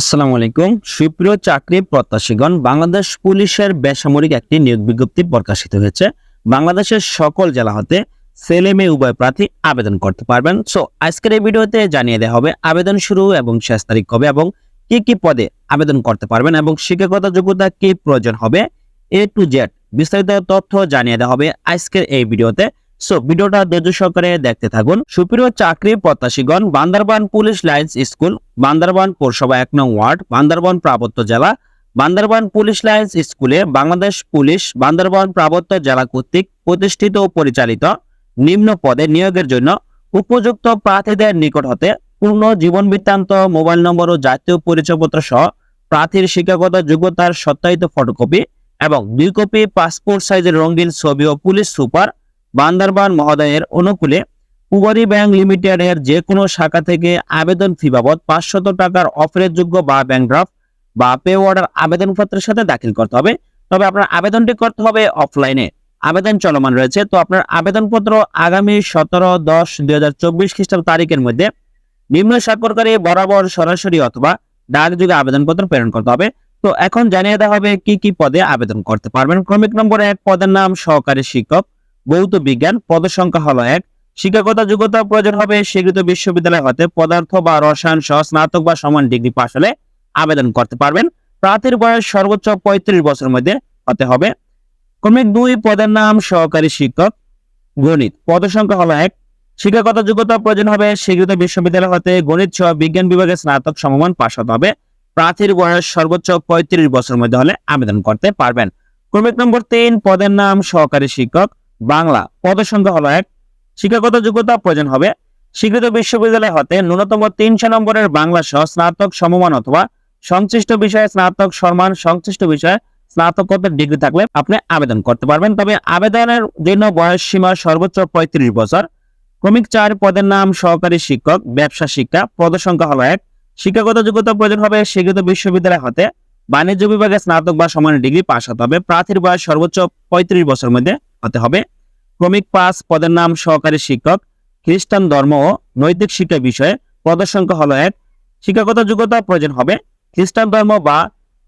আসসালামু আলাইকুম। সুপ্রিয় চাকরি প্রত্যাশীগণ, বাংলাদেশ পুলিশের বেসামরিক একটি নিয়োগ বিজ্ঞপ্তি প্রকাশিত হয়েছে। বাংলাদেশের সকল জেলা হতে ছেলে মেয়ে উভয় প্রার্থী আবেদন করতে পারবেন। সো আজকের এই ভিডিওতে জানিয়ে দেওয়া হবে আবেদন শুরু এবং শেষ তারিখ কবে এবং কি কি পদে আবেদন করতে পারবেন এবং শিক্ষাগত যোগ্যতা কি প্রয়োজন হবে এ টু জেড বিস্তারিত তথ্য জানিয়ে দেওয়া হবে আজকের এই ভিডিওতে। সো ভিডিওটা ধৈর্য সহকারে দেখতে থাকুন। সুপ্রিয় চাকরি প্রত্যাশীগণ, Bandarban police lines school, Bandarban পৌরসভা এক নং ওয়ার্ড, বান্দরবান পার্বত্য জেলা, বান্দরবান পুলিশ লাইন্স স্কুলে বাংলাদেশ পুলিশ বান্দরবান পার্বত্য জেলা কর্তৃক প্রতিষ্ঠিত ও পরিচালিত নিম্ন পদে নিয়োগের জন্য উপযুক্ত প্রার্থীদের নিকট হতে পূর্ণ জীবন বৃত্তান্ত, মোবাইল নম্বর ও জাতীয় পরিচয়পত্র সহ প্রার্থীর শিক্ষাগত যোগ্যতার সত্যায়িত ফটোকপি এবং দুই কপি পাসপোর্ট সাইজের রঙিন ছবি ও পুলিশ সুপার বান্দরবান মহোদয়ের অনুকূলে পুবারি ব্যাংক লিমিটেডের যে কোনো শাখা থেকে আবেদন ফি বাবদ পাঁচশত টাকার অফারের যোগ্য বা ব্যাংক ড্রাফট বা পে অর্ডার আবেদনপত্রের সাথে দাখিল করতে হবে। তবে আপনার আবেদনটি করতে হবে অফলাইনে। আবেদন চলমান রয়েছে। তো আপনার আবেদনপত্র আগামী সতেরো দশ দুই হাজার চব্বিশ খ্রিস্টাব্দ তারিখের মধ্যে নিম্ন স্বাক্ষরকারী বরাবর সরাসরি অথবা ডাক ডাকযোগে আবেদনপত্র প্রেরণ করতে হবে। তো এখন জানিয়ে দেওয়া হবে কি কি পদে আবেদন করতে পারবেন। ক্রমিক নম্বর এক পদের নাম সহকারী শিক্ষক ভৌত বিজ্ঞান পদের সংখ্যা হলো এক। শিক্ষাগত যোগ্যতা প্রয়োজন হবে স্বীকৃত বিশ্ববিদ্যালয় হতে পদার্থ বা রসায়ন সহ স্নাতক বা সমান ডিগ্রি পাশ হলে আবেদন করতে পারবেন। প্রার্থীর বয়স সর্বোচ্চ পঁয়ত্রিশ বছরের মধ্যে হতে হবে। ক্রমিক দুই পদের নাম সহকারী শিক্ষক, গণিত। পদ সংখ্যা হলো এক। শিক্ষাগত যোগ্যতা প্রয়োজন হবে স্বীকৃত বিশ্ববিদ্যালয় হতে গণিত সহ বিজ্ঞান বিভাগে স্নাতক সমমান পাশ হতে হবে। প্রার্থীর বয়স সর্বোচ্চ পঁয়ত্রিশ বছরের মধ্যে হলে আবেদন করতে পারবেন। ক্রমিক নম্বর তিন, পদের নাম সহকারী শিক্ষক বাংলা পদের সংখ্যা হলো এক। শিক্ষাগত যোগ্যতা প্রয়োজন হবে। স্বীকৃত বিশ্ববিদ্যালয় হতে ন্যূনতম তিনশো নম্বরের বাংলা সহ স্নাতক সমমান অথবা সংশ্লিষ্ট বিষয়ে স্নাতক সম্মান সংশ্লিষ্ট বিষয়ে স্নাতকোত্তর ডিগ্রি থাকলে আপনি আবেদন করতে পারবেন। তবে আবেদনের জন্য বয়স সীমা সর্বোচ্চ পঁয়ত্রিশ বছর। ক্রমিক চার পদের নাম সহকারী শিক্ষক, ব্যবসা শিক্ষা পদ সংখ্যা হলো এক। শিক্ষাগত যোগ্যতা প্রয়োজন হবে স্বীকৃত বিশ্ববিদ্যালয় হতে বাণিজ্য বিভাগে স্নাতক বা সমান ডিগ্রি পাশ হতে হবে। প্রার্থীর বয়স সর্বোচ্চ পঁয়ত্রিশ বছরের মধ্যে। হতে হবে। ক্রমিক পাঁচ, পদের নাম সহকারী শিক্ষক, খ্রিস্টান ধর্ম ও নৈতিক শিক্ষা বিষয়ে পদের সংখ্যা হলো এক। শিক্ষাগত যোগ্যতা প্রয়োজন হবে। খ্রিস্টান ধর্ম বা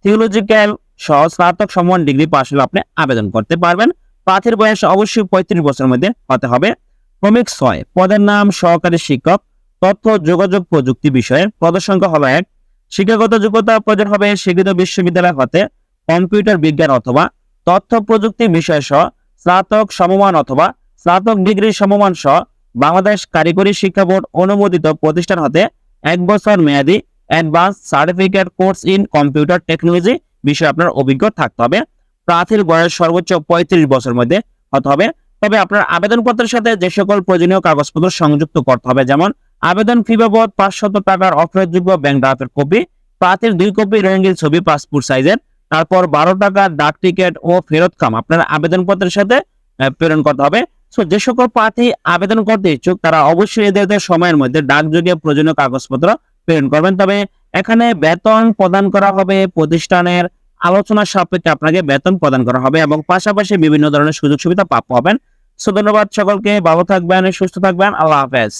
থিওলজিক্যাল সহ স্নাতক সমান ডিগ্রি পাশ হলে আপনি আবেদন করতে পারবেন। প্রার্থীর বয়স অবশ্যই পঁয়ত্রিশ বছরের মধ্যে হতে হবে। ক্রমিক ছয়, পদের নাম সহকারী শিক্ষক, তথ্য, যোগাযোগ প্রযুক্তি বিষয়ে পদের সংখ্যা হলো এক। শিক্ষাগত যোগ্যতা প্রয়োজন হবে স্বীকৃত বিশ্ববিদ্যালয় হতে কম্পিউটার বিজ্ঞান অথবা তথ্য প্রযুক্তি বিষয় সহ স্নাতক সমমান অথবা স্নাতক ডিগ্রি সমমান সহ বাংলাদেশ কারিগরি শিক্ষা বোর্ড অনুমোদিত প্রতিষ্ঠান হতে এক বছর মেয়াদী advance certificate course in computer technology বিষয়ে আপনার অভিজ্ঞ থাকতে হবে। প্রার্থীর বয়স সর্বোচ্চ পঁয়ত্রিশ বছর মধ্যে হতে হবে। তবে আপনার আবেদনপত্রের সাথে যে সকল প্রয়োজনীয় কাগজপত্র সংযুক্ত করতে হবে, যেমন আবেদন ফি বাবদ পাঁচশত টাকার অফারযোগ্য ব্যাংক ড্রাফটের কপি প্রার্থীর দুই কপি রঙিন ছবি পাসপোর্ট সাইজের তারপর বারো টাকা ডাক টিকিট ও ফেরত খাম। আপনার আবেদনপত্রের সাথে প্রেরণ করতে হবে। সো যে সকল প্রার্থী আবেদন করতে ইচ্ছুক, তারা অবশ্যই এদের সময়ের মধ্যে ডাকযোগে প্রয়োজনীয় কাগজপত্র প্রেরণ করবেন। তবে এখানে বেতন প্রদান করা হবে, প্রতিষ্ঠানের আলোচনা সাপেক্ষে আপনাকে বেতন প্রদান করা হবে এবং পাশাপাশি বিভিন্ন ধরনের সুযোগ সুবিধা হবেন সো ধন্যবাদ সকলকে, ভালো থাকবেন, সুস্থ থাকবেন, আল্লাহ হাফেজ।